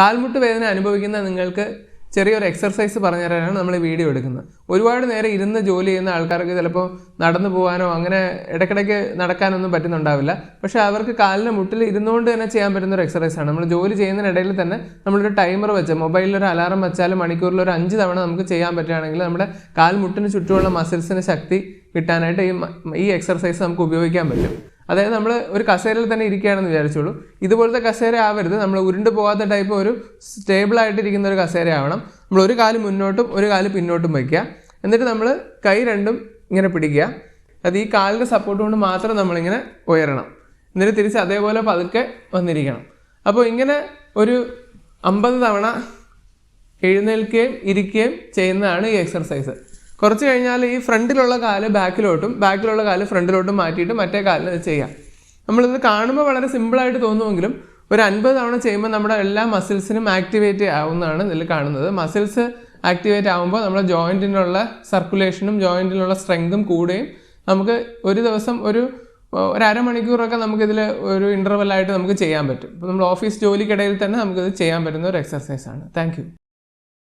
കാൽമുട്ട് വേദന അനുഭവിക്കുന്ന നിങ്ങൾക്ക് ചെറിയൊരു എക്സർസൈസ് പറഞ്ഞു തരാനാണ് നമ്മൾ വീഡിയോ എടുക്കുന്നത്. ഒരുപാട് നേരം ഇരുന്ന് ജോലി ചെയ്യുന്ന ആൾക്കാർക്ക് ചിലപ്പോൾ നടന്നു പോകാനോ അങ്ങനെ ഇടയ്ക്കിടയ്ക്ക് നടക്കാനൊന്നും പറ്റുന്നുണ്ടാവില്ല. പക്ഷേ അവർക്ക് കാലിന് മുട്ടിൽ ഇരുന്നുകൊണ്ട് തന്നെ ചെയ്യാൻ പറ്റുന്ന ഒരു എക്സർസൈസ് ആണ്. നമ്മൾ ജോലി ചെയ്യുന്നതിനിടയിൽ തന്നെ നമ്മളൊരു ടൈമർ വെച്ച് മൊബൈലിൽ ഒരു അലാറം വെച്ചാൽ മണിക്കൂറിൽ ഒരു അഞ്ച് തവണ നമുക്ക് ചെയ്യാൻ പറ്റുകയാണെങ്കിൽ നമ്മുടെ കാൽമുട്ടിന് ചുറ്റുമുള്ള മസിൽസിന് ശക്തി കിട്ടാനായിട്ട് ഈ ഈ എക്സർസൈസ് നമുക്ക് ഉപയോഗിക്കാൻ പറ്റും. അതായത് നമ്മൾ ഒരു കസേരയിൽ തന്നെ ഇരിക്കുകയാണെന്ന് വിചാരിച്ചോളൂ. ഇതുപോലത്തെ കസേര ആവരുത്. നമ്മൾ ഉരുണ്ട് പോകാത്ത ടൈപ്പ് ഒരു സ്റ്റേബിൾ ആയിട്ടിരിക്കുന്ന ഒരു കസേര ആവണം. നമ്മൾ ഒരു കാൽ മുന്നോട്ടും ഒരു കാൽ പിന്നോട്ടും വയ്ക്കുക. എന്നിട്ട് നമ്മൾ കൈ രണ്ടും ഇങ്ങനെ പിടിക്കുക. അത് ഈ കാലിന്റെ സപ്പോർട്ട് കൊണ്ട് മാത്രം നമ്മളിങ്ങനെ ഉയരണം. എന്നിട്ട് തിരിച്ച് അതേപോലെ പതുക്കെ വന്നിരിക്കണം. അപ്പോൾ ഇങ്ങനെ ഒരു അമ്പത് തവണ എഴുന്നേൽക്കുകയും ഇരിക്കുകയും ചെയ്യുന്നതാണ് ഈ എക്സർസൈസ് കുറച്ച് കഴിഞ്ഞാൽ ഈ ഫ്രണ്ടിലുള്ള കാൽ ബാക്കിലോട്ടും ബാക്കിലുള്ള കാൽ ഫ്രണ്ടിലോട്ടും മാറ്റിയിട്ട് മറ്റേ ഇത് ചെയ്യാം. നമ്മളിത് കാണുമ്പോൾ വളരെ സിമ്പിളായിട്ട് തോന്നുമെങ്കിലും ഒരു അൻപത് തവണ ചെയ്യുമ്പോൾ നമ്മുടെ എല്ലാ മസിൽസിനും ആക്ടിവേറ്റ് ആവുന്നതാണ് ഇതിൽ കാണുന്നത്. മസിൽസ് ആക്ടിവേറ്റ് ആകുമ്പോൾ നമ്മുടെ ജോയിന്റിനുള്ള സർക്കുലേഷനും ജോയിന്റിനുള്ള സ്ട്രെങ്തും കൂടുകയും നമുക്ക് ഒരു ദിവസം ഒരു ഒരു അരമണിക്കൂറൊക്കെ നമുക്കിതിൽ ഒരു ഇന്റർവെല്ലായിട്ട് നമുക്ക് ചെയ്യാൻ പറ്റും. ഇപ്പോൾ നമ്മൾ ഓഫീസ് ജോലിക്കിടയിൽ തന്നെ നമുക്കിത് ചെയ്യാൻ പറ്റുന്ന ഒരു എക്സസൈസാണ് താങ്ക്